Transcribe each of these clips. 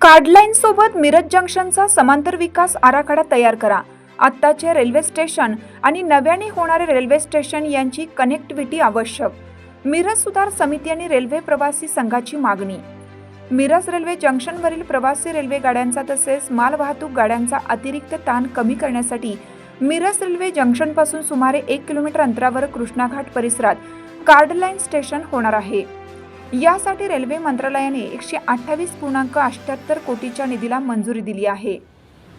कार्डलाईन सोबत मिरज जंक्शनचा समांतर विकास आराखडा तयार करा. आत्ताचे रेल्वे स्टेशन आणि नव्याने होणारे रेल्वे स्टेशन यांची कनेक्टिव्हिटी आवश्यक. मिरज सुधार समिती आणि रेल्वे प्रवासी संघाची मागणी. मिरज रेल्वे जंक्शनवरील प्रवासी रेल्वे गाड्यांचा तसेच मालवाहतूक गाड्यांचा अतिरिक्त ताण कमी करण्यासाठी मिरज रेल्वे जंक्शनपासून सुमारे एक किलोमीटर अंतरावर कृष्णाघाट परिसरात कार्डलाईन स्टेशन होणार आहे. यासाठी रेल्वे मंत्रालयाने एकशे अठ्ठावीस पूर्णांक अठ्ठ्याहत्तर कोटीच्या निधीला मंजुरी दिली आहे.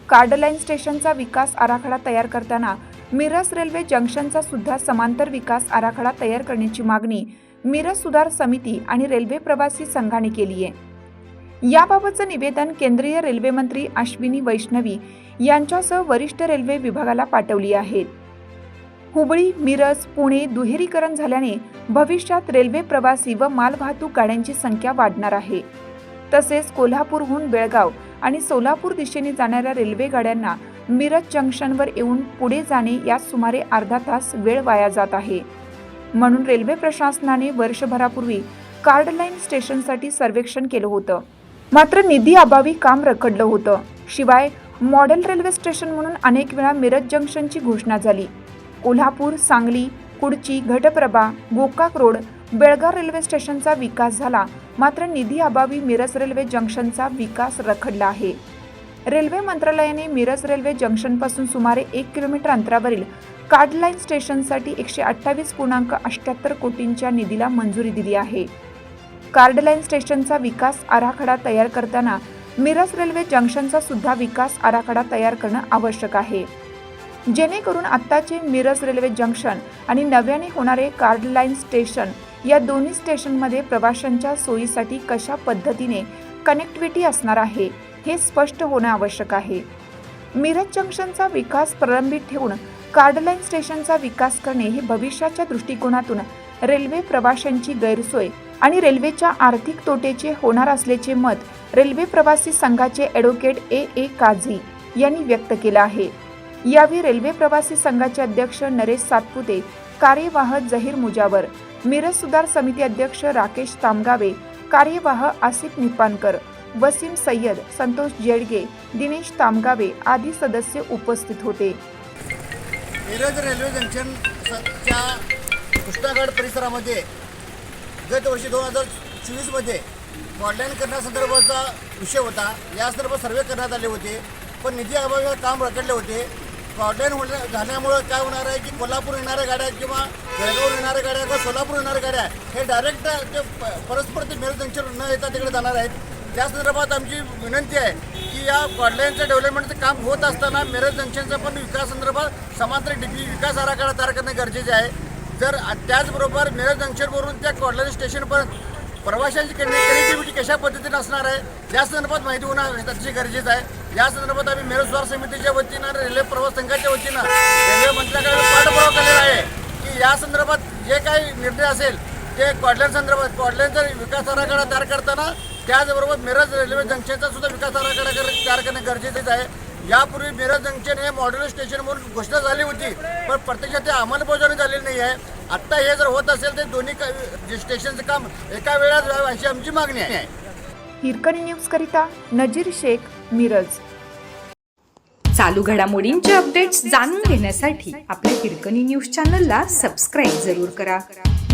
कार्डलाईन स्टेशनचा विकास आराखडा तयार करताना मिरज रेल्वे जंक्शनचा सुद्धा समांतर विकास आराखडा तयार करण्याची मागणी मिरज सुधार समिती आणि रेल्वे प्रवासी संघाने केली आहे. याबाबतचं निवेदन केंद्रीय रेल्वे मंत्री अश्विनी वैष्णवी यांच्यासह वरिष्ठ रेल्वे विभागाला पाठवली आहेत हुबळी मिरज पुणे दुहेरीकरण झाल्याने भविष्यात रेल्वे प्रवासी व मालवाहतूक गाड्यांची संख्या वाढणार आहे. तसेच कोल्हापूरहून बेळगाव आणि सोलापूर दिशेने जाणाऱ्या रेल्वे गाड्यांना मिरज जंक्शनवर येऊन पुढे जाणे यात सुमारे अर्धा तास वेळ वाया जात आहे. म्हणून रेल्वे प्रशासनाने वर्षभरापूर्वी कार्डलाईन स्टेशनसाठी सर्वेक्षण केलं होतं. मात्र निधी अभावी काम रखडलं होतं. शिवाय मॉडेल रेल्वे स्टेशन म्हणून अनेक वेळा मिरज जंक्शनची घोषणा झाली. कोल्हापूर सांगली कुडची घटप्रभा गोकाक रोड बेळगाव रेल्वे स्टेशनचा विकास झाला. मात्र निधी अभावी मिरज रेल्वे जंक्शनचा विकास रखडला आहे. रेल्वे मंत्रालयाने मिरज रेल्वे जंक्शनपासून सुमारे एक किलोमीटर अंतरावरील कार्डलाईन स्टेशनसाठी एकशे अठ्ठावीस पूर्णांक अठ्ठ्याहत्तर कोटींच्या निधीला मंजुरी दिली आहे. कार्डलाईन स्टेशनचा विकास आराखडा तयार करताना मिरज रेल्वे जंक्शनचा सुद्धा विकास आराखडा तयार करणं आवश्यक आहे. जेणेकरून आत्ताचे मिरज रेल्वे जंक्शन आणि नव्याने होणारे कार्डलाईन स्टेशन या दोन्ही स्टेशनमध्ये प्रवाशांच्या सोयीसाठी कशा पद्धतीने कनेक्टिव्हिटी असणार आहे? हे स्पष्ट होणं आवश्यक आहे. मिरज जंक्शनचा विकास प्रलंबित ठेवून कार्डलाईन स्टेशनचा विकास करणे हे भविष्याच्या दृष्टिकोनातून रेल्वे प्रवाशांची गैरसोय आणि रेल्वेच्या आर्थिक तोटेचे होणार असल्याचे मत रेल्वे प्रवासी संघाचे ॲडव्होकेट ए. ए. काझी यांनी व्यक्त केलं आहे. यावेळी रेल्वे प्रवासी संघाचे अध्यक्ष नरेश सातपुते कार्यवाह जहीर मुजावर मिरज सुधार समिती अध्यक्ष राकेश तामगावे कार्यवाह आसिफ निपानकर वसीम सय्यद संतोष जेडगे दिनेश तामगावे आदी सदस्य उपस्थित होते. मिरज रेल्वे जंक्शन कृष्णागड परिसरामध्ये गत वर्षी दोन हजार चोवीसमध्ये मॉडलाईन करण्यासंदर्भाचा विषय होता. या संदर्भात सर्वे करण्यात आले होते पण निधी अभावी काम रखडले होते. ब्रॉडलाईन होण्या झाल्यामुळं काय होणार आहे की कोल्हापूर येणाऱ्या गाड्या किंवा जळगाव येणाऱ्या गाड्या किंवा सोलापूर येणाऱ्या गाड्या हे डायरेक्ट ते प- परस्पर ते मिरज जंक्शन न येता तिकडे जाणार आहेत. त्या संदर्भात आमची विनंती आहे की या कॉडलाईनचं डेव्हलपमेंटचं काम होत असताना मिरज जंक्शनचा पण विकास संदर्भात समांतर डीपी विकास आराखडा तयार करणं गरजेचे आहे. जर त्याचबरोबर मिरज जंक्शनवरून त्या कॉडलाईन स्टेशनपर्यंत प्रवाशांची कनेक्टिव्हिटी कशा पद्धतीने असणार आहे या संदर्भात माहिती होणं अतिशय गरजेचं आहे. या संदर्भात आम्ही मिरज सुधार समितीच्या वतीनं रेल्वे प्रवास संघाच्या वतीनं रेल्वे मंत्र्याकडे पाठपुरावा केलेला आहे की या संदर्भात जे काही निर्णय असेल ते कॉडलाईन संदर्भात कॉडलाईनचा विकास आराखडा तयार करताना त्याचबरोबर मिरज रेल्वे जंक्शनचा सुद्धा विकास आराखडा तयार करणं गरजेचंच आहे. यापूर्वी मिरज जंक्शन हे मॉड्युलर स्टेशन म्हणून घोषणा झाली होती पण प्रत्यक्षात ते अंमलबजावणी झालेली नाही आहे. आत्ता हे जर होत असेल तर दोन्ही स्टेशनचं काम एका वेळात व्हावं अशी आमची मागणी आहे. हिरकणी न्यूज करिता नजीर शेख मिरज. चालू घडामोडींचे अपडेट्स जाणून घेण्यासाठी आपल्या हिरकणी न्यूज चॅनलला सबस्क्राईब जरूर करा.